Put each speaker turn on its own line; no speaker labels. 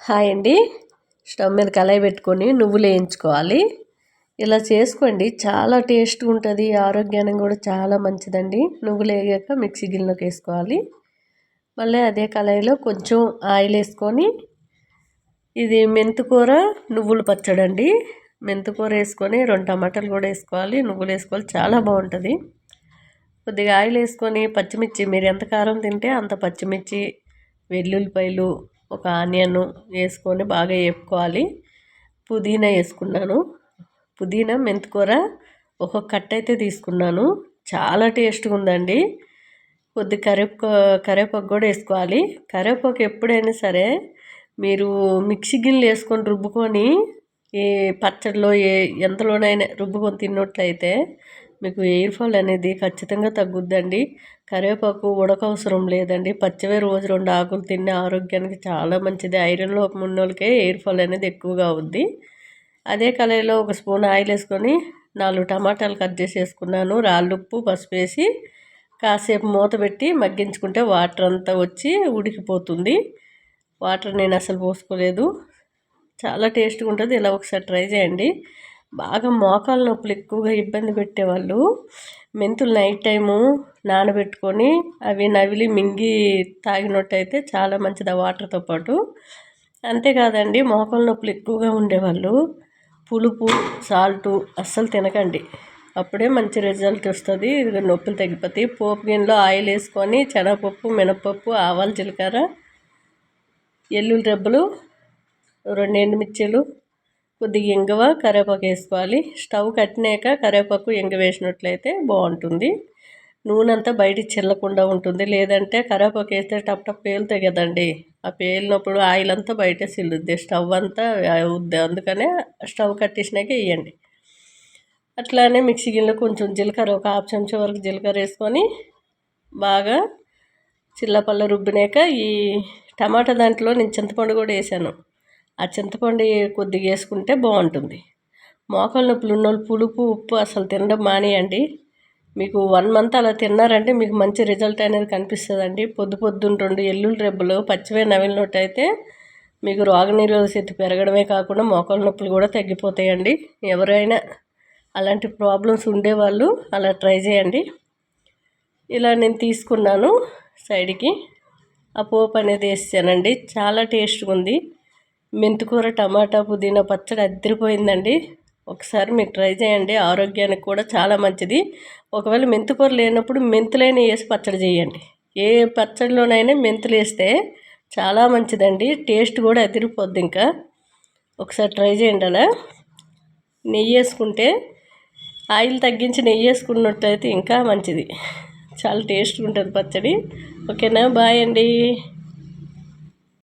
Hi అండి. Stove మీద కళాయి పెట్టుకొని నువ్వులు వేయించుకోవాలి. ఇలా చేసుకోండి. చాలా టేస్ట్గా ఉంటుంది. ఆరోగ్యానికి కూడా చాలా మంచిదండి. నువ్వులు వేగాక మిక్సీ గిన్నెలోకి వేసుకోవాలి. మళ్ళీ అదే కళాయిలో కొంచెం ఆయిల్ వేసుకొని ఇది మెంతుకూర నువ్వులు పచ్చడి అండి మెంతుకూర వేసుకొని రెండు టమాటాలు కూడా వేసుకోవాలి. నువ్వులు వేసుకోవాలి. చాలా బాగుంటుంది. కొద్దిగా ఆయిల్ వేసుకొని పచ్చిమిర్చి మీరు ఎంత కారం తింటే అంత పచ్చిమిర్చి వెల్లుల్లిపాయలు ఒక ఆనియన్ వేసుకొని బాగా వేపుకోవాలి. పుదీనా వేసుకున్నాను. పుదీనా మెంతికూర ఒక కట్ట అయితే తీసుకున్నాను. చాలా టేస్ట్గా ఉందండి. కొద్ది కరివేప కరివేపాకు కూడా వేసుకోవాలి. కరివేపాకు ఎప్పుడైనా సరే మీరు మిక్సీ గిన్నెలు వేసుకొని రుబ్బుకొని ఏ పచ్చడిలో ఏ ఎంతలోనైనా రుబ్బుకొని తిన్నట్లయితే మీకు ఎయిర్ ఫాల్ అనేది ఖచ్చితంగా తగ్గుద్దండి. కరివేపాకు ఉడకవసరం లేదండి. పచ్చివే రోజు రెండు ఆకులు తిన్న ఆరోగ్యానికి చాలా మంచిది. ఐరన్ లోపం ఉన్నోళ్ళకే ఎయిర్ ఫాల్ అనేది ఎక్కువగా ఉంది అదే కళాయిలో ఒక స్పూన్ ఆయిల్ వేసుకొని నాలుగు టమాటాలు కట్ చేసి వేసుకున్నాను. రాళ్ళుప్పు పసుపు వేసి కాసేపు మూత పెట్టి మగ్గించుకుంటే వాటర్ అంతా వచ్చి ఉడికిపోతుంది. వాటర్ నేను అసలు పోసుకోలేదు. చాలా టేస్ట్గా ఉంటుంది. ఇలా ఒకసారి ట్రై చేయండి. బాగా మోకాళ్ళ నొప్పులు ఎక్కువగా ఇబ్బంది పెట్టేవాళ్ళు. మెంతులు నైట్ టైము నానబెట్టుకొని అవి నవిలి మింగి తాగినట్టయితే చాలా మంచిది ఆ వాటర్తో పాటు. అంతేకాదండి మోకాళ్ళ నొప్పులు ఎక్కువగా ఉండేవాళ్ళు. పులుపు సాల్టు అస్సలు తినకండి. అప్పుడే మంచి రిజల్ట్ వస్తుంది. ఇది నొప్పులు తగ్గిపోతాయి. పోపు గిన్నెలో ఆయిల్ వేసుకొని శనగపప్పు మినపప్పు ఆవాలు జీలకర్ర ఎల్లుల్లి రెబ్బలు రెండు ఎండుమిర్చీలు కొద్దిగా ఇంగవ కరివేపాకు వేసుకోవాలి. స్టవ్ కట్టినాక కరివేపాకు ఇంగ వేసినట్లయితే బాగుంటుంది. నూనె అంతా బయటికి చెల్లకుండా ఉంటుంది. లేదంటే కరివేపాకు వేస్తే టప్ టప్ పేలుతాయి కదండి ఆ పేలినప్పుడు ఆయిల్ అంతా బయట సిల్లుద్ది. స్టవ్ అంతా అవుద్ది అందుకనే స్టవ్ కట్టేసినాక వేయండి. అట్లానే మిక్సీ గిన్నెలో కొంచెం జీలకర్ర ఒక హాఫ్ చెంచా వరకు జీలకర్ర వేసుకొని బాగా చిల్లపల్ల రుబ్బినాక ఈ టమాటా దాంట్లో నేను చింతపండు కూడా వేసాను. ఆ చింతపండు కొద్దిగా వేసుకుంటే బాగుంటుంది. మోకాలు నొప్పులు ఉన్న పులుపు ఉప్పు అసలు తినడం మానేయండి. మీకు వన్ మంత్ అలా తిన్నారంటే మీకు మంచి రిజల్ట్ అనేది కనిపిస్తుందండి. పొద్దు పొద్దున్న రెండు ఎల్లుల్లి రెబ్బలు పచ్చివే నవిలినట్టు అయితే మీకు రోగనిరోధక శక్తి పెరగడమే కాకుండా మోకాలు నొప్పులు కూడా తగ్గిపోతాయండి. ఎవరైనా అలాంటి ప్రాబ్లమ్స్ ఉండేవాళ్ళు అలా ట్రై చేయండి. ఇలా నేను తీసుకున్నాను సైడ్కి. ఆ పోపు అనేది వేసానండి. చాలా టేస్ట్గా ఉంది. మెంతికూర టమాటా పుదీనా పచ్చడి అద్దరిపోయిందండి. ఒకసారి మీరు ట్రై చేయండి ఆరోగ్యానికి కూడా చాలా మంచిది. ఒకవేళ మెంతికూర లేనప్పుడు మెంతులైన వేసి పచ్చడి చేయండి. ఏ పచ్చడిలోనైనా మెంతులు వేస్తే చాలా మంచిదండి టేస్ట్ కూడా అదిరిపోద్ది ఇంకా. ఒకసారి ట్రై చేయండి అలా. నెయ్యి వేసుకుంటే ఆయిల్ తగ్గించి నెయ్యి వేసుకున్నట్టయితే ఇంకా మంచిది. చాలా టేస్ట్గా ఉంటుంది పచ్చడి. ఓకేనా? బాయ్ అండి.